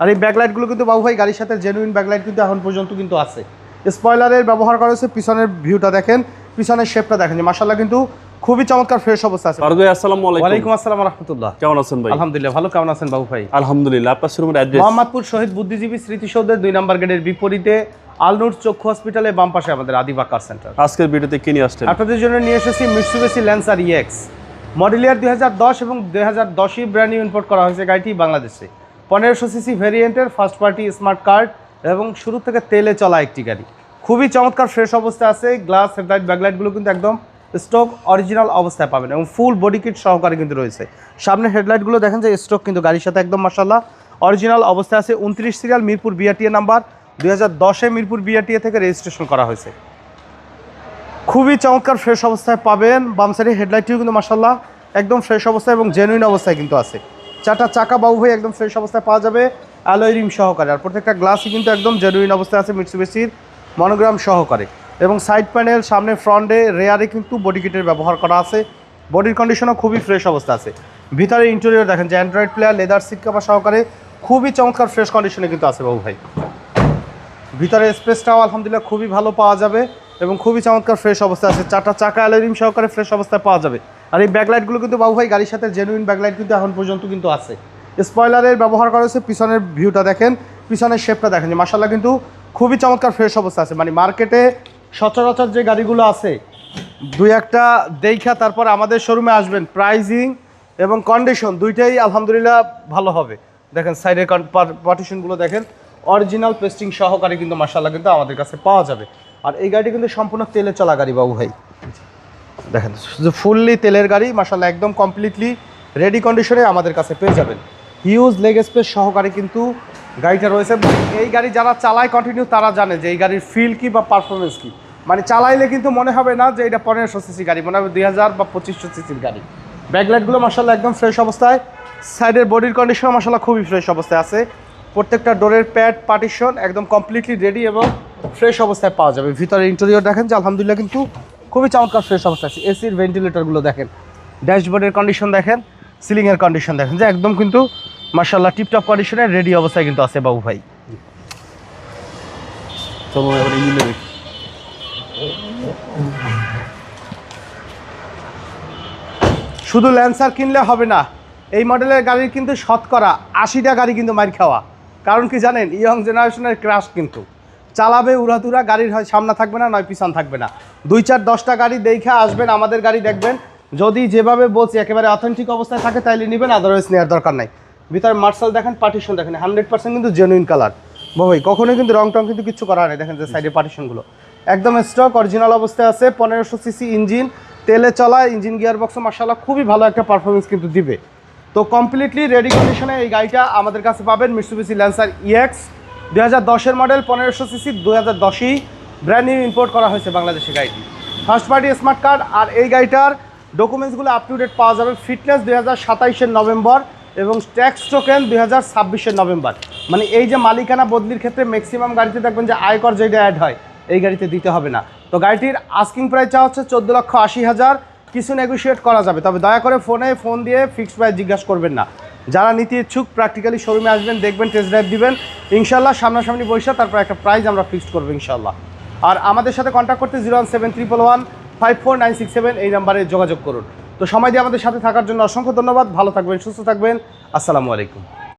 আর এই ব্যাকলাইটগুলো কিন্তু বাবু ভাই গাড়ির সাথে জেনুইন ব্যাকলাইট কিন্তু এখন পর্যন্ত কিন্তু আছে। স্পয়লারের ব্যবহার করা হয়েছে পিছনের ভিউটা দেখেন পিছনের শেপটা দেখেন যে মাসাল্লাহ কিন্তু খুবই চমৎকার ফ্রেশ অবস্থা আছে। ভাই আসসালামু আলাইকুম। ওয়ালাইকুম আসসালাম রহমতুল্লাহ। কেমন আছেন ভাই? আলহামদুলিল্লাহ ভালো কেমন আছেন বাবু ভাই? আলহামদুলিল্লাহ আপনার শোরুমের অ্যাড্রেস মোহাম্মদপুর শহীদ বুদ্ধিজীবী স্মৃতিসৌধের দুই নম্বর গেটের বিপরীতে আলনুর চক্ষু হসপিটালে বাম পাশে আমাদের আদিবা কার সেন্টার আজকের ভিডিওতে কি নিয়ে আসছেন? আপনাদের জন্য নিয়ে এসেছি Mitsubishi Lancer EX model year দুই হাজার দশ এবং দুই হাজার দশই ব্র্যান্ড নিউ ইম্পোর্ট করা হয়েছে গাড়িটি বাংলাদেশে। পনেরোশো সিসি ভেরিয়েন্টের ফার্স্ট পার্টি স্মার্ট কার্ড এবং শুরু থেকে তেলে চলা একটি গাড়ি। খুবই চমৎকার ফ্রেশ অবস্থায় আছে গ্লাস হেডলাইট ব্যাকলাইটগুলো কিন্তু একদম স্টক অরিজিনাল অবস্থায় পাবেন এবং ফুল বডি কিট সহকারে কিন্তু রয়েছে। সামনে হেডলাইটগুলো দেখেন যে স্টক কিন্তু গাড়ির সাথে একদম মাসাল্লাহ অরিজিনাল অবস্থায় আছে উনত্রিশ সিরিয়াল মিরপুর বিআরটিএ নাম্বার দুই হাজার দশে মিরপুর বিআরটিএ থেকে রেজিস্ট্রেশন করা হয়েছে। খুবই চমৎকার ফ্রেশ অবস্থায় পাবেন, বামসারি হেডলাইটটিও কিন্তু মাসাল্লাহ একদম ফ্রেশ অবস্থায় এবং জেনুইন অবস্থায় কিন্তু আছে। চারটা চাকা বাবু ভাই একদম ফ্রেশ অবস্থায় পাওয়া যাবে, অ্যালয় রিম সহকারে। আর প্রত্যেকটা গ্লাসই কিন্তু একদম জেনুইন অবস্থায় আছে মিটসুবেসির মনোগ্রাম সহকারে। এবং সাইড প্যানেল সামনে ফ্রন্টে রেয়ারে কিন্তু বডি কিটের ব্যবহার করা আছে। বডির কন্ডিশনও খুবই ফ্রেশ অবস্থা আছে। ভিতরে ইন্টেরিয়র দেখেন যে android player leather seat cover সহকারে খুবই চমৎকার ফ্রেশ কন্ডিশনে কিন্তু আছে বাবু ভাই। ভিতরে স্পেসটাও আলহামদুলিল্লাহ খুবই ভালো পাওয়া যাবে এবং খুবই চমৎকার ফ্রেশ অবস্থা আছে। চারটা চাকা অ্যালোরিম সহকারে ফ্রেশ অবস্থায় পাওয়া যাবে। আর এই ব্যাকলাইটগুলো কিন্তু বাবু ভাই গাড়ির সাথে জেনুইন ব্যাকলাইট কিন্তু এখন পর্যন্ত কিন্তু আছে। স্পয়লারের ব্যবহার করা হয়েছে, পিছনের ভিউটা দেখেন, পিছনের শেপটা দেখেন যে মাসাল্লাহ কিন্তু খুবই চমৎকার ফ্রেশ অবস্থা আছে। মানে মার্কেটে সচরাচর যে গাড়িগুলো আছে, দুই একটা দেখা তারপর আমাদের শোরুমে আসবেন প্রাইজিং এবং কন্ডিশন দুইটাই আলহামদুলিল্লাহ ভালো হবে। দেখেন সাইডের পার্টিশনগুলো দেখেন অরিজিনাল পেস্টিং সহকারে কিন্তু মাসাল্লাহ কিন্তু আমাদের কাছে পাওয়া যাবে। আর এই গাড়িটি কিন্তু সম্পূর্ণ তেলে চলা গাড়ি বাবু ভাই। দেখেন ফুললি তেলের গাড়ি মাসাল্লাহ একদম কমপ্লিটলি রেডি কন্ডিশনে আমাদের কাছে পেয়ে যাবেন। হিউজ লেগ স্পেস সহকারে কিন্তু গাড়িটা রয়েছে। এই গাড়ি যারা চালায় কন্টিনিউ তারা জানে যে এই গাড়ির ফিল কি বা পারফরমেন্স কি। মানে চালাইলে কিন্তু মনে হবে না যে এটা পনেরোশো সিসি গাড়ি, মনে হবে দুই হাজার বা পঁচিশশো সিসির গাড়ি। ব্যাকলাইটগুলো মাসাল্লাহ একদম ফ্রেশ অবস্থায়। সাইডের বডির কন্ডিশন মাসাল্লাহ খুবই ফ্রেশ অবস্থায় আছে। প্রত্যেকটা ডোরের প্যাড পার্টিশন একদম কমপ্লিটলি রেডি এবং ফ্রেশ অবস্থায় পাওয়া যাবে। ভিতরে ইন্টেরিয়র দেখেন যে আলহামদুলিল্লাহ কিন্তু খুবই চমৎকার ফ্রেশ অবস্থা আছে। এসির ভেন্টিলেটরগুলো দেখেন। ড্যাশবোর্ডের কন্ডিশন দেখেন সিলিংয়ের কন্ডিশন দেখেন। যে একদম কিন্তু মার্শাল্লাহ টিপটপ কন্ডিশনে রেডি অবস্থায় কিন্তু আছে বাবু ভাই। চলুন এবার ইঞ্জিনে দেখি। শুধু ল্যান্সার কিনলে হবে না এই মডেলের গাড়ির কিন্তু শতকরা আশিটা গাড়ি কিন্তু মার খাওয়া। কারণ কি জানেন ইয়ং জেনারেশনের ক্রাশ কিন্তু। চালাবে উড়াতুরা গাড়ির হয় সামনে থাকবে না, নয় পিছন থাকবে না। দুই চার দশটা গাড়ি দেখে আসবেন, আমাদের গাড়ি দেখবেন। যদি যেভাবে বলছি, একেবারে অথেন্টিক অবস্থায় থাকে, তাইলে নেবেন আদারওয়াইজ নেওয়ার দরকার নাই। ভিতরে মার্শাল দেখেন পার্টিশন দেখেন হান্ড্রেড পার্সেন্ট কিন্তু জেনুইন কালার ভাই কখনোই কিন্তু রং টং কিন্তু কিছু করা হয় না দেখেন যে সাইডে পার্টিশনগুলো একদম স্টক অরিজিনাল অবস্থায় আছে, পনেরোশো সিসি ইঞ্জিন তেলে চলা ইঞ্জিন গিয়ার বক্স মার্শাল্লাহ খুবই ভালো একটা পারফরমেন্স কিন্তু দিবে। তো কমপ্লিটলি রেডি কন্ডিশনে এই গাড়িটা আমাদের কাছে পাবেন মিটসুবিসি ল্যান্সার ইএক্স দুই হাজার দশের মডেল পনেরোশো সিসি দু হাজার দশই ব্র্যান্ড নিউ ইম্পোর্ট করা হয়েছে বাংলাদেশে গাড়িটি। ফার্স্ট পার্টি স্মার্ট কার্ড আর এই গাড়িটার ডকুমেন্টসগুলো আপ টু ডেট পাওয়া যাবে ফিটনেস দুই হাজার সাতাইশের নভেম্বর এবং ট্যাক্স টোকেন দুই হাজার ছাব্বিশের নভেম্বর। মানে এই যে মালিকানা বদলির ক্ষেত্রে ম্যাক্সিমাম গাড়িতে দেখবেন যে আয়কর যেটা অ্যাড হয়, এই গাড়িতে দিতে হবে না। তো গাড়িটির আস্কিং প্রাইস চা হচ্ছে চোদ্দ লক্ষ আশি হাজার। কিছু নেগোশিয়েট করা যাবে, তবে দয়া করে ফোনে ফোন দিয়ে ফিক্সড প্রাইস জিজ্ঞাসা করবেন না। যারা নিতে ইচ্ছুক প্র্যাকটিক্যালি শোরুমে আসবেন, দেখবেন টেস্ট ড্রাইভ দিবেন। ইনশাল্লাহ সামনাসামনি বৈশা তারপর একটা প্রাইজ আমরা ফিক্সড করব ইনশাল্লাহ আর আমাদের সাথে কন্ট্যাক্ট করতে zero one seven triple one five four nine six seven এই নাম্বারে যোগাযোগ করুন। তো সময় দিয়ে আমাদের সাথে থাকার জন্য অসংখ্য ধন্যবাদ। ভালো থাকবেন, সুস্থ থাকবেন। আসসালামু আলাইকুম।